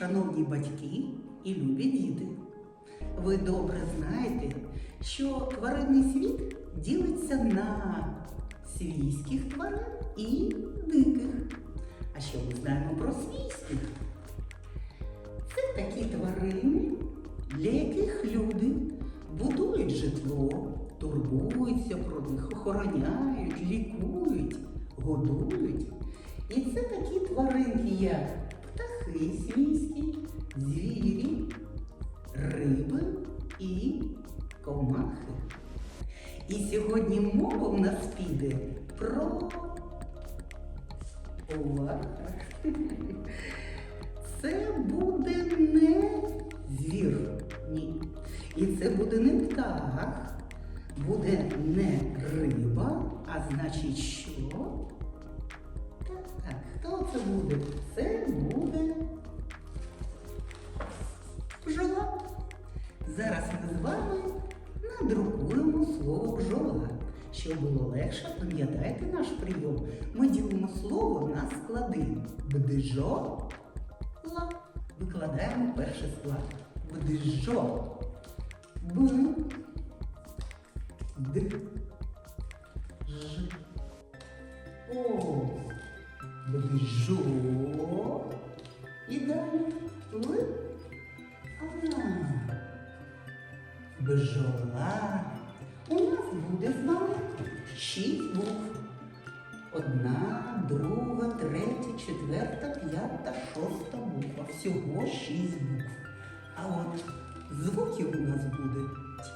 шановні батьки і любі діти. Ви добре знаєте, що тваринний світ ділиться на свійських тварин і диких. А що ми знаємо про свійських? Це такі тварини, для яких люди будують житло, турбуються про них, охороняють, лікують, годують. І це такі тваринки, як птахи свійські, звірі, риби і комахи. І сьогодні мова в нас піде про увага. Це буде не звір. Ні. І це буде не птах, буде не риба, а значить що? Так, хто це буде? Це буде Зараз ми з вами надрукуємо слово бджола. Щоб було легше, пам'ятайте наш прийом. Ми ділимо слово на склади. Бджола. Викладаємо перший склад. Бджо. Б. Д. Ж. О. Бджо. Шість букв. Одна, друга, третя, четверта, п'ята, шоста буква. Всього шість букв. А от звуків у нас буде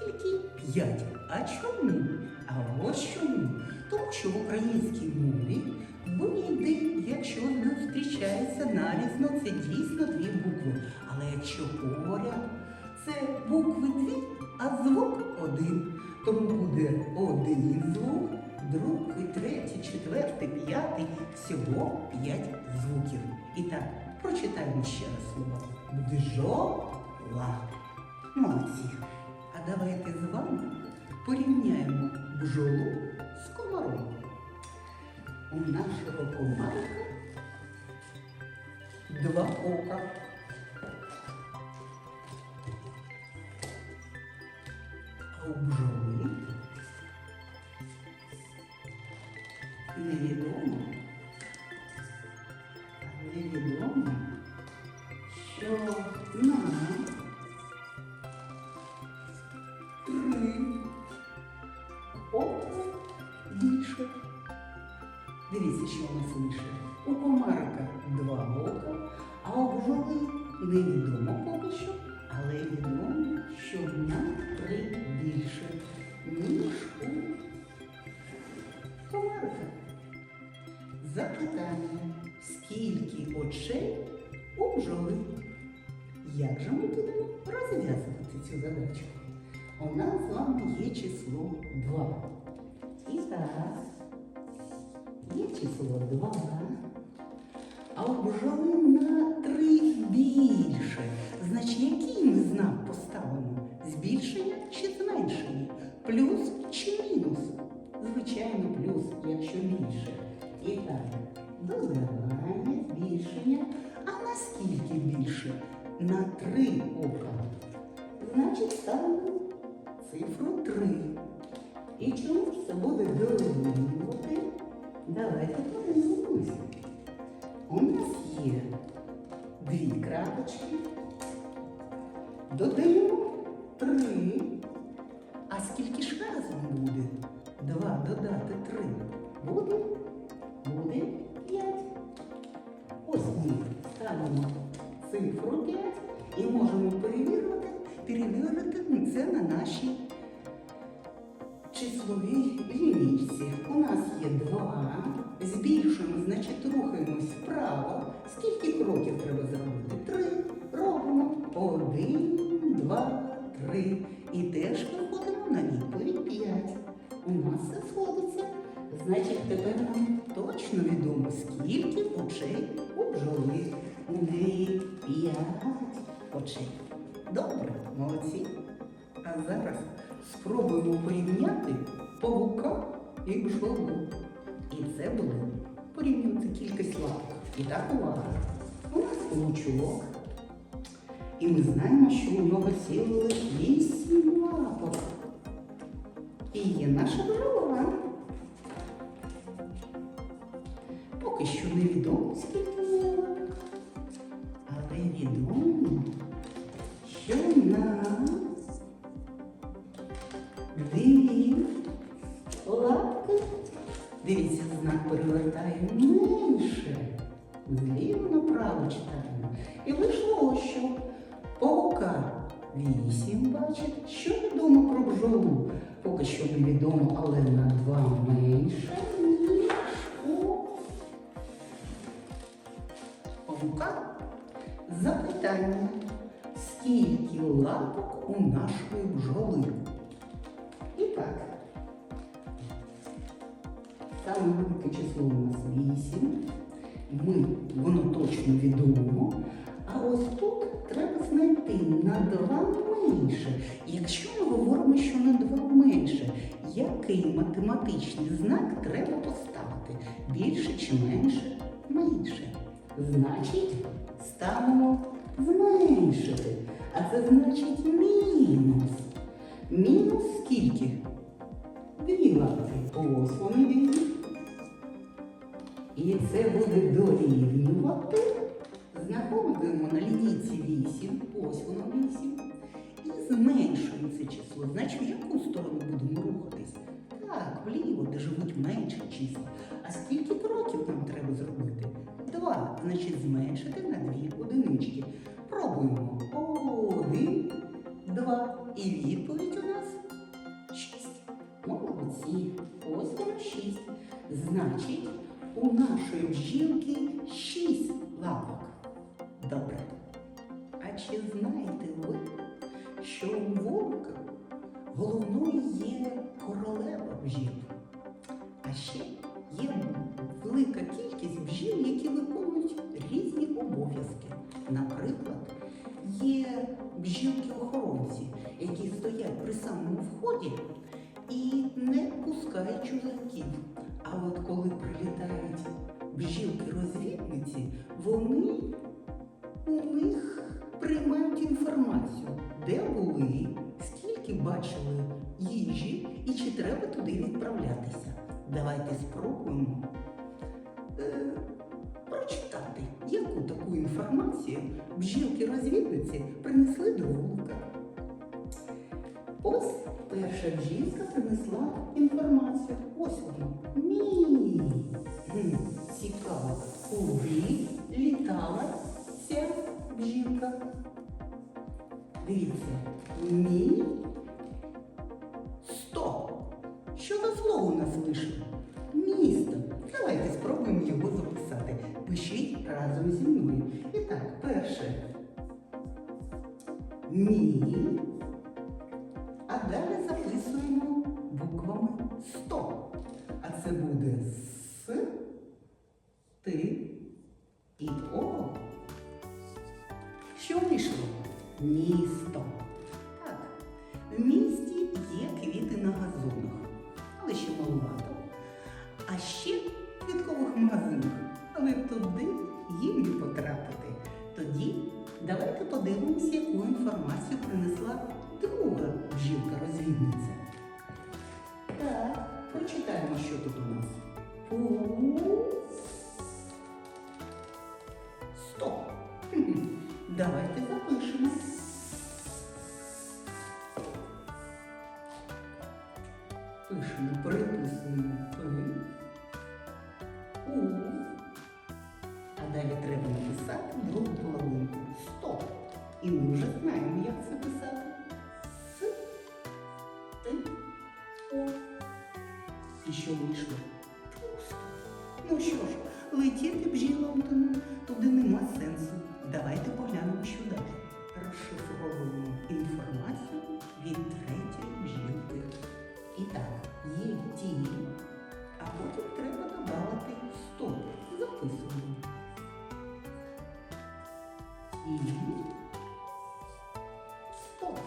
тільки п'ять. А чому? А ось чому? Тому що в українській мові вийде, якщо не зустрічається налісно, це дійсно дві букви. Але якщо поряд, це букви дві, а звук один. Тому буде один звук, другий, третій, четвертий, п'ятий, всього п'ять звуків. І так, прочитаємо ще раз слово. Бджола. Молодці. А давайте з вами порівняємо бджолу з комаром. У нашого комарика два ока. У невідомо, невідомо, що на три ока більше. Дивіться, що у нас інше. У комарика два ока, а у бджоли невідомо поки що, але відомо, що на три більше, ніж у комарика. Запитання, скільки очей у бджоли? Як же ми будемо розв'язувати цю задачу? У нас з вами є число 2. І так, є число 2. А у на 3 більше. Значить, який ми знак поставимо? Збільшення чи зменшення? Плюс чи мінус? Звичайно, плюс, якщо більше. І так, додавання, збільшення. А наскільки більше? На 3 ока. Значить, ставимо цифру 3. І чому ж це буде дорівнювати? Давайте подивимося. У нас є дві крапочки. Додаємо три. А скільки ж разом буде? Два додати три. Буде? Буде п'ять. Ось ми ставимо цифру 5 і можемо перевірити, перевірити це на нашій числовій лінійці. У нас є 2. Збільшуємо, значить рухаємось вправо. Скільки кроків треба зробити? Три. Робимо. Один, два, три. І теж виходимо на відповідь 5. У нас все сходиться. Значить, тепер нам точно відомо, скільки очей у бджоли. У неї 5 очей. Добре, молодці. А зараз спробуємо порівняти павука і бджолу. І це буде порівнювати кількість лапок. І так увага. У нас павучок І ми знаємо, що у нього цілих вісім лапок. І є наша голова. Поки що невідомо, скільки в лапок. Але відомо, що на дві лапки. Дивіться, знак перевертає менше. Зліво направо читаємо. І вийшло, що паука вісім бачить. Що відомо про бджолу? Поки що невідомо, але на два менше, ніж у паука. Запитання. Скільки лапок у нашої бджоли? І так. Саме велике число у нас 8. Ми, воно точно відомо. А ось тут треба знайти на 2 менше. Якщо ми говоримо, що на 2 менше, який математичний знак треба поставити? Більше чи менше? Менше. Значить, ставимо зменшити. А це значить мінус. Мінус скільки? Дві лапки. Ось вони дві. І це буде дорівнювати. Знаходимо на лінійці 8, ось воно 8. І зменшуємо це число. Значить, в яку сторону будемо рухатись? Так, вліво, де живуть менші числа. А скільки кроків нам треба зробити? Два. Значить, зменшити на дві одинички. Пробуємо. Один, два. І відповідь у нас шість. Значить, у нашої бджілки шість лапок. Добре. А чи знаєте ви, що у вовка головною є королева бджіл? А ще принесли до. Ось перша бджілка принесла інформацію. Ось воно. Мій. Цікаво. Куди літала ця бджілка? Дивіться. Мій. Сто. Що за слово у нас вийшло? Місто. Давайте спробуємо його записати. Пишіть разом зі мною. І так, перше. Мі. А далі записуємо буквами 100. А це буде С, Ти Давайте запишемо. Пишемо, переписуємо П. У. А далі треба написати другу половинку. Стоп. І ми вже знаємо, як це писати. С. Т. О. І що вийшло? Пусто. Ну що ж, летіти бджілам Є ті, а потім треба додати стоп. Записуємо. Ті. Стоп.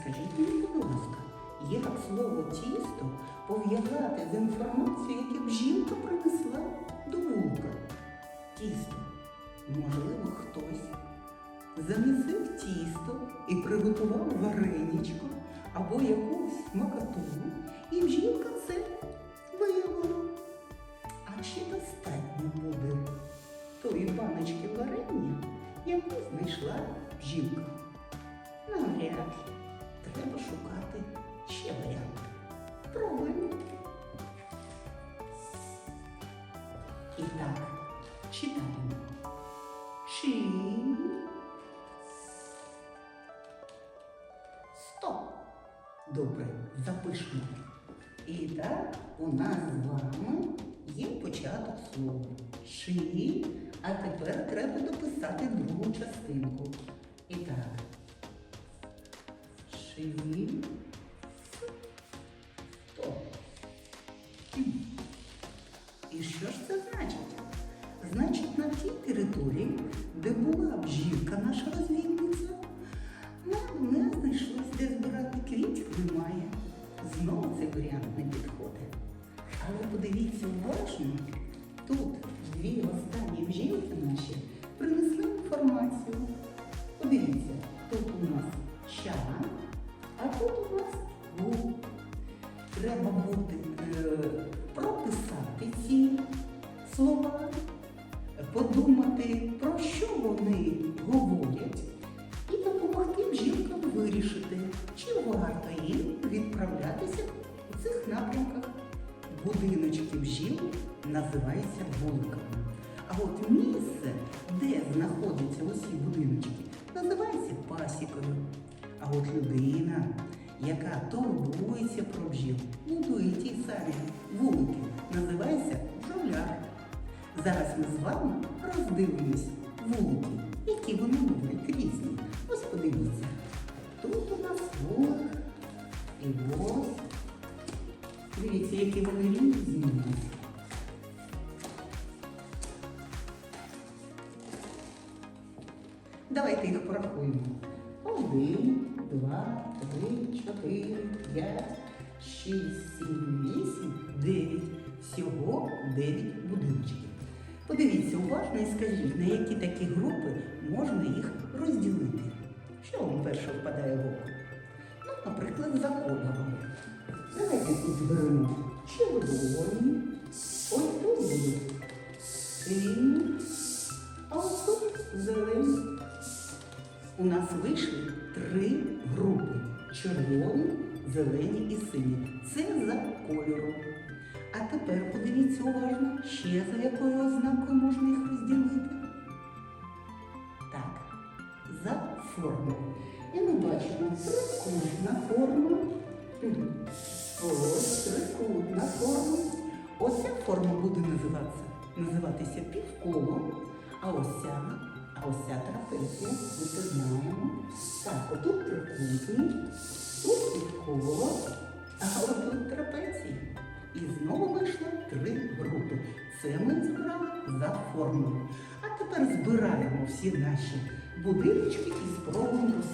Скажіть мені, будь ласка, як слово тісто пов'язати з інформацією, яку бжілка принесла до вулка? Тісто. Можливо, хтось замісив тісто і приготував вареничко або якусь макату, і жінка це виявила. А чи достатньо буде тої баночки варення, яку знайшла жінка? Навряд. Треба шукати ще варіанти. Пробуємо. Нас з вами є початок слова. Ши, а тепер треба дописати другу частинку. І так. Ши. Стоп. І що ж це значить? Значить, на тій території, де була бжілка наша розвідниця, слова, подумати, про що вони говорять, і допомогти бжілкам вирішити, чи варто їм відправлятися у цих напрямках. Будиночки бжіл називаються вуликами. А от місце, де знаходяться усі будиночки, називається пасікою. А от людина, яка турбується про бджіл, будує ті самі вулики, називається бджоляр. Зараз ми з вами роздивимось вулики, які вони бувають різні. Ось подивіться. Тут у нас вулик і ось. Дивіться, які вони різні. Давайте їх порахуємо. Один, два, три, чотири, п'ять, шість, уважно і скажіть, на які такі групи можна їх розділити. Що вам перше впадає в око? Ну, наприклад, за кольором. Давайте тут зберемо червоні. Ось тут будуть сині, а ось тут зелені. У нас вийшли три групи: червоні, зелені і сині. Це за кольором. А тепер подивіться уважно, ще за якою ознакою можна їх розділити. Так, за формою. І ми бачимо трикутна форма. Ось трикутна форма. Оця форма буде називатися, називатися півколом, а ось ця, а ось ця трапеція, ми знаємо. Так, отут трикутник, тут півколо, а отут трапеція. І знову вийшло три групи. Це ми зібрали за формулою. А тепер збираємо всі наші будиночки і спробуємо їх.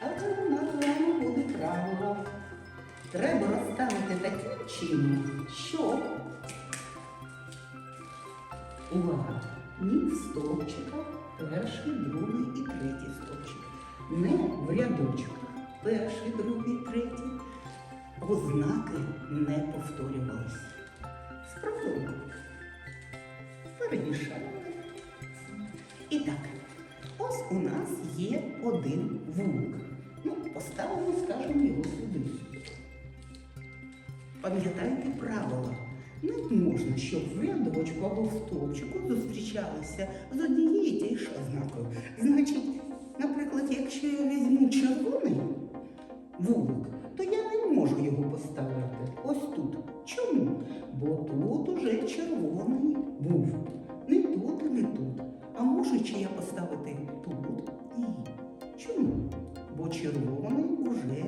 Але у нас вами буде. Треба розставити таким чином, щоб увага, ні в стовпчиках перший, другий і третій стовпчик. Не в рядочках перший, другий, третій. Ознаки не повторювалися. Спробуємо. Перемішали. І так, ось у нас є один вулик. Ну, поставимо, скажімо, його сюди. Пам'ятайте правила. Не можна, щоб в рядочку або в стовпчику зустрічалися з однією і тією ж ознакою. Значить, наприклад, якщо я візьму червоний вулик, то я не можу його поставити ось тут. Чому? Бо тут уже червоний був. Не тут і не тут. А можу чи я поставити тут? Ні. Чому? Бо червоний уже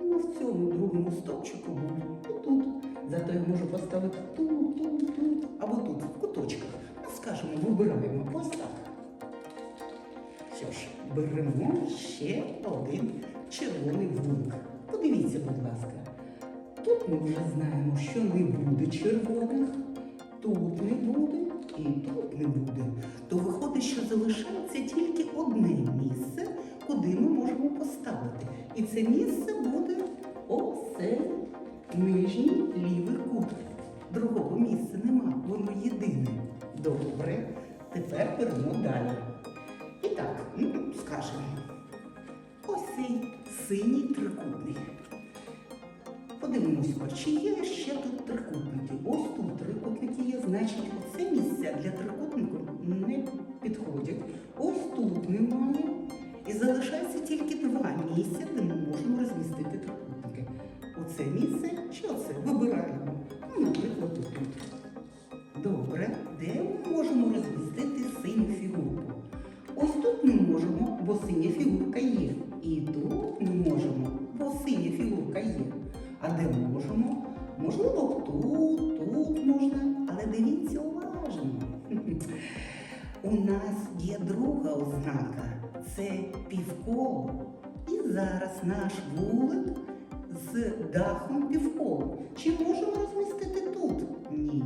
ну, в цьому другому стовпчику був і тут. Зато я можу поставити тут, тут, тут, або тут, в куточках. Ну, скажімо, вибираємо ось так. Що ж, беремо ще один червоний вулик. Подивіться, будь ласка. Тут ми вже знаємо, що не буде червоних, тут не буде і тут не буде. То виходить, що залишається тільки одне місце, куди ми можемо поставити. І це місце буде ось цей нижній лівий кут. Другого місця нема, воно єдине. Добре, тепер беремо далі. І так, ну, скажемо. Ось цей синій трикутник. Подивимося, чи є ще тут трикутники. Ось тут трикутники є, значить, оце місце для трикутнику не підходять. Ось тут немає. І залишається тільки два місця, де ми можемо розмістити трикутники. Оце місце чи оце? Вибираємо. Це півколо. І зараз наш вулик з дахом півколо. Чи можемо розмістити тут? Ні.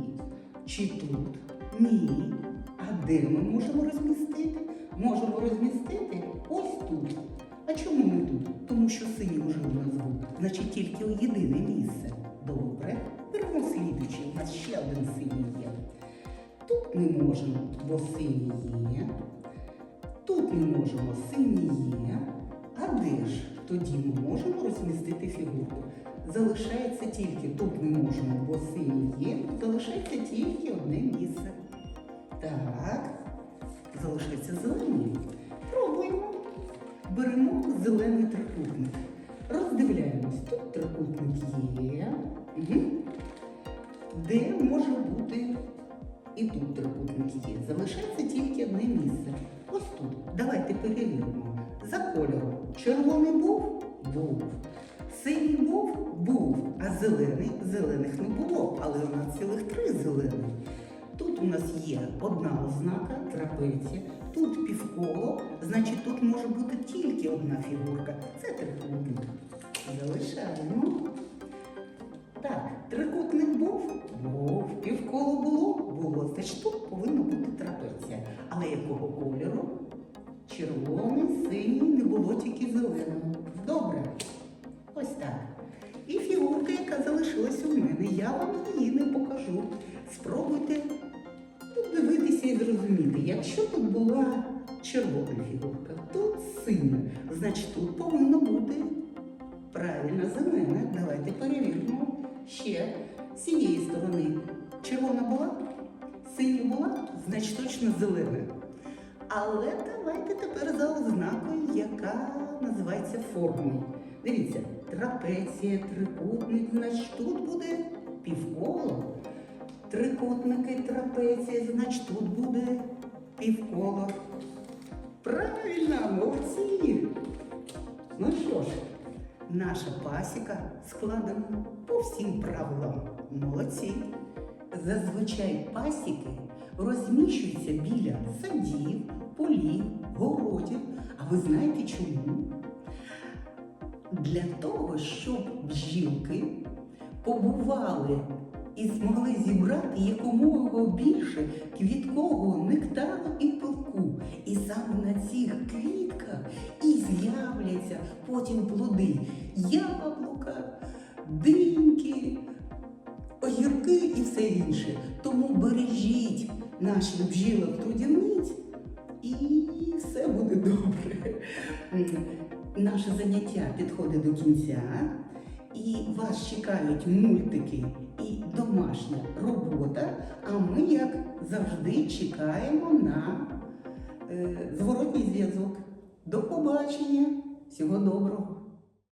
Чи тут? Ні. А де ми можемо розмістити? Можемо розмістити ось тут. А чому не тут? Тому що синій вже у нас був. Значить, тільки єдине місце. Добре. Беремо слідуючий. У нас ще один синій є. Тут не можемо, бо синій є. Тут не можемо, синій є. А де ж тоді ми можемо розмістити фігурку? Залишається тільки тут не можемо, бо синій є. Залишається тільки одне місце. Так, залишається зелений. Пробуємо. Беремо зелений трикутник. Роздивляємось. Тут трикутник є. Де може бути і тут трикутник є. Залишається тільки одне місце. Ось тут. Давайте перевіримо. За кольором. Червоний був? Був. Синій був? Був. А зелений? Зелених не було, але у нас цілих три зелених. Тут у нас є одна ознака трапеція, тут півколо, значить тут може бути тільки одна фігурка. Це трикутник. Залишаємо. Так, трикутник був? Був. Півколо було? Було. Значить тут повинна бути трапеція. Але якого кольору? Червоний, синій, не було тільки зеленого. Добре. Ось так. І фігурка, яка залишилась у мене, я вам її не покажу. Спробуйте подивитися і зрозуміти, якщо тут була червона фігурка, тут синя, значить тут повинно бути правильно зелена. Давайте перевіримо ще з цієї сторони. Червона була, синя була, значить точно зелена. Але давайте тепер за ознакою, яка називається формою. Дивіться, трапеція, трикутник, значить тут буде півколо. Трикутники, трапеція, значить тут буде півколо. Правильно, молодці! Ну що ж, наша пасіка складена по всім правилам. Молодці. Зазвичай пасіки розміщуються біля садів, полів, городів. А ви знаєте чому? Для того, щоб бджілки побували і змогли зібрати якомога більше квіткового нектару диньки, огірки і все інше. Тому бережіть наших бджілок трудівниць і все буде добре. Наше заняття підходить до кінця, і вас чекають мультики і домашня робота. А ми, як завжди, чекаємо на е, зворотній зв'язок. До побачення! Всього доброго!